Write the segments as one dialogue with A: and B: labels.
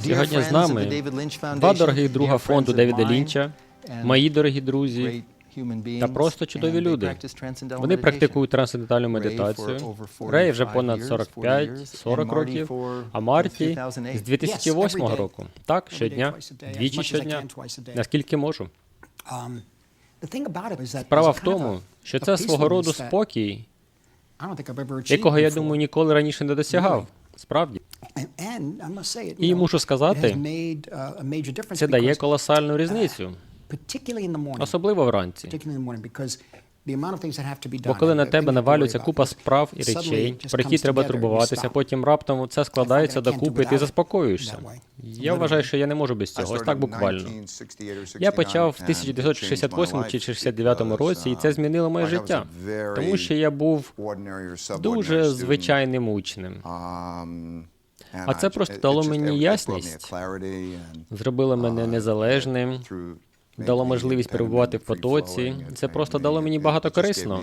A: Сьогодні з нами два дорогих друга фонду Девіда Лінча, мої дорогі друзі та просто чудові люди. Вони практикують трансцендентальну медитацію. Рей вже понад 45-40 років, а Марті з 2008 року. Так, щодня, двічі щодня, наскільки можу. Справа в тому, що це свого роду спокій, якого я думаю ніколи раніше не досягав. Справді, і мушу сказати, це дає колосальну різницю, особливо вранці. Бо коли на тебе навалюється купа справ і речей, про які треба турбуватися, потім раптом це складається докупи, і ти заспокоюєшся. Я вважаю, що я не можу без цього, ось так буквально. Я почав в 1968 чи 69 році, і це змінило моє життя, тому що я був дуже звичайним учнем.
B: А це просто дало мені ясність,
A: Зробило мене незалежним, дало можливість перебувати в потоці. Це просто дало мені багато корисного.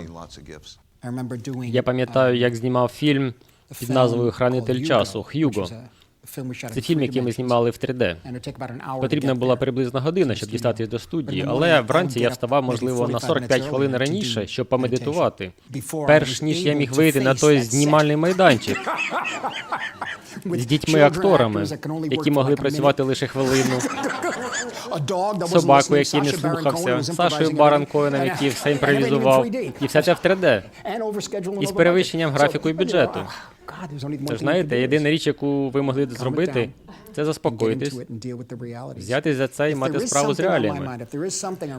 A: Я пам'ятаю, як знімав фільм під назвою Хранитель часу Х'юго. Це фільм, який ми знімали в 3D. Потрібна була приблизно година, щоб дістатись до студії, але вранці я вставав, можливо, на 45 хвилин раніше, щоб помедитувати, перш ніж я міг вийти на той знімальний майданчик з дітьми-акторами, які могли працювати лише хвилину, собаку, який не слухався, Сашою Баран Коеном, який все імпровізував, і все це в 3D. І з перевищенням графіку і бюджету. Тож знаєте, єдина річ, яку ви могли зробити, це заспокоїтись, взятись за це і мати справу з реаліями.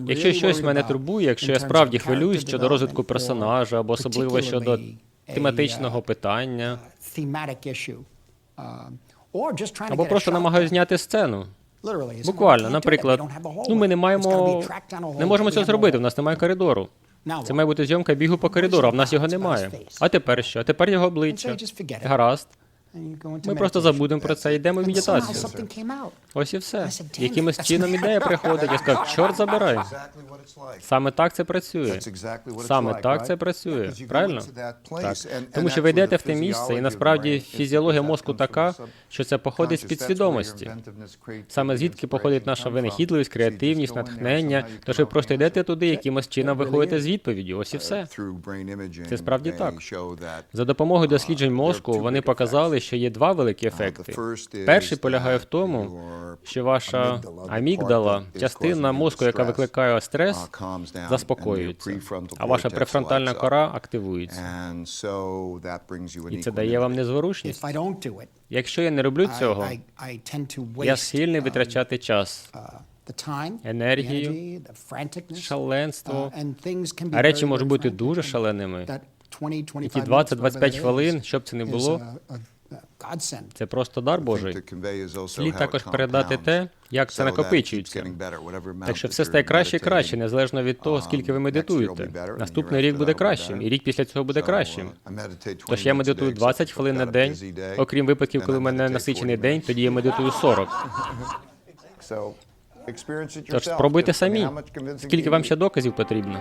A: Якщо щось мене турбує, якщо я справді хвилююсь щодо розвитку персонажа або особливо щодо тематичного питання, або просто намагаюся зняти сцену. Буквально, наприклад, ну ми не маємо не можемо цього зробити. У нас немає коридору. Це має бути зйомка бігу по коридору, а в нас його немає. А тепер що? А тепер його обличчя. Гаразд. Ми просто забудемо про це йдемо в медитацію. Ось і все. Якимось чином ідея приходить. Я сказав, чорт забирай. Саме так це працює. Саме так це працює. Правильно? Так. Тому що ви йдете в те місце, і насправді фізіологія мозку така, що це походить з підсвідомості. Саме звідки походить наша винахідливість, креативність, натхнення. Тож ви просто йдете туди, якимось чином виходите з відповіддю. Ось і все.
B: Це справді так.
A: За допомогою досліджень мозку вони показали, що є два великі ефекти. Перший полягає в тому, що ваша амігдала, частина мозку, яка викликає стрес, заспокоюється, а ваша префронтальна кора активується. І це дає вам незворушність. Якщо я не роблю цього, я схильний витрачати час, енергію, шаленство, а речі можуть бути дуже шаленими. І ті 20-25 хвилин, щоб це не було, це просто дар Божий. Слід також передати те, як це накопичується. Так що все стає краще і краще, незалежно від того, скільки ви медитуєте. Наступний рік буде кращим, і рік після цього буде кращим. Тож я медитую 20 хвилин на день. Окрім випадків, коли в мене насичений день, тоді я медитую 40.
B: Тож
A: Тож спробуйте самі. Скільки вам ще доказів потрібно?